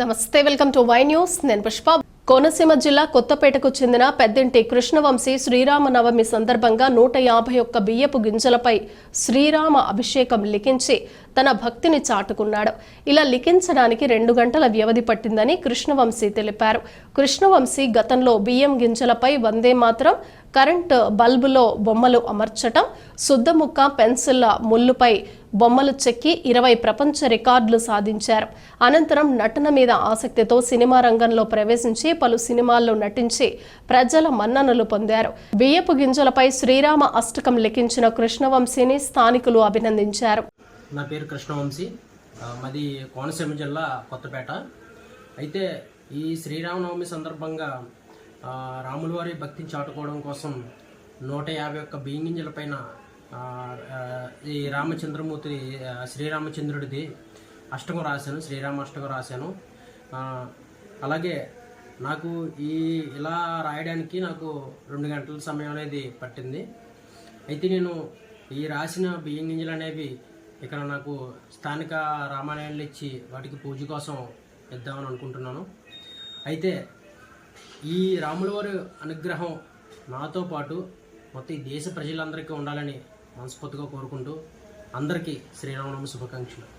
నమస్తే welcome to Y news. నేను పుష్ప. కోనసీమ జిల్లా కొత్తపేటకు చెందిన పెద్దింటి కృష్ణవంశీ శ్రీరామనవమి సందర్భంగా నూట యాభై ఒక్క బియ్యపు గింజలపై శ్రీరామ అభిషేకం లిఖించి తన భక్తిని చాటుకున్నాడు. ఇలా లిఖించడానికి రెండు గంటల వ్యవధి పట్టిందని కృష్ణవంశీ తెలిపారు. కృష్ణవంశీ గతంలో బియ్యం గింజలపై వందే మాత్రం కరెంట్ బల్బులో బొమ్మలు అమర్చటం శుద్ధముక్క పెన్సిల్ ముళ్ళుపై బొమ్మలు చెక్కి ఇరవై ప్రపంచ రికార్డులు సాధించారు. అనంతరం నటన మీద ఆసక్తితో సినిమా రంగంలో ప్రవేశించి పలు సినిమాల్లో నటించి ప్రజల మన్ననలు పొందారు. బియ్యపు గింజలపై శ్రీరామ అష్టకం లిఖించిన కృష్ణవంశీని స్థానికులు అభినందించారు. నా పేరు కృష్ణవంశీ. మాది కోనసీమ జిల్లా కొత్తపేట. అయితే ఈ శ్రీరామనవమి సందర్భంగా రాములవారి భక్తిని చాటుకోవడం కోసం నూట యాభై ఒక్క బియ్యం గింజల పైన ఈ రామచంద్రమూర్తి శ్రీరామచంద్రుడిది అష్టకం రాశాను శ్రీరామ అష్టకం రాశాను. అలాగే నాకు ఈ ఇలా రాయడానికి నాకు రెండు గంటల సమయం అనేది పట్టింది. అయితే నేను ఈ రాసిన బియ్యం గింజలు అనేవి ఇక్కడ నాకు స్థానిక రామాలయాలు ఇచ్చి వాటికి పూజ కోసం ఇద్దామని అనుకుంటున్నాను. అయితే ఈ రాములవారి అనుగ్రహం నాతో పాటు మొత్తం ఈ దేశ ప్రజలందరికీ ఉండాలని మనస్ఫూర్తిగా కోరుకుంటూ అందరికీ శ్రీరామనవమి శుభాకాంక్షలు.